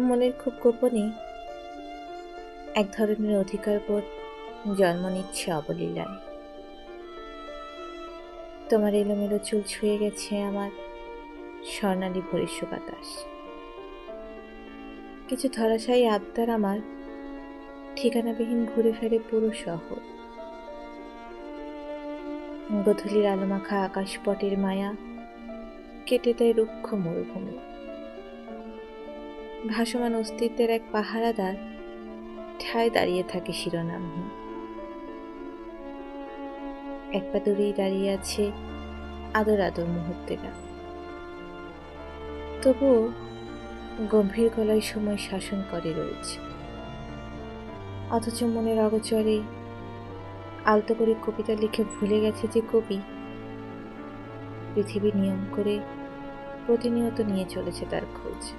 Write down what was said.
মনের খুব গোপনে এক ধরনের অধিকার অধিকারবোধ জন্ম নিচ্ছে অবলীলায়। তোমার এলোমেলো চুল ছুঁয়ে গেছে আমার স্বর্ণালী ভরিষ্য বাতাস কিছু ধরাশায়ী আবদার আমার ঠিকানাবিহীন ঘুরে ফেরে পুরো শহর। গধূলির আলোমাখা আকাশপটের মায়া কেটে দেয় রুক্ষ মরুভূমি। ভাসমান অস্তিত্বের এক পাহারাদার ঠায় দাঁড়িয়ে থাকে শিরোনামহীন। এক পা দূরেই দাঁড়িয়ে আছে আদর আদর মুহূর্তেরা। তবুও গম্ভীর গলায় সময় শাসন করে রয়েছে। অথচ মনের অগচরে আলতো করে কবিতা লিখে ভুলে গেছে যে কবি পৃথিবী নিয়ম করে প্রতিনিয়ত নিয়ে চলেছে তার খোঁজ।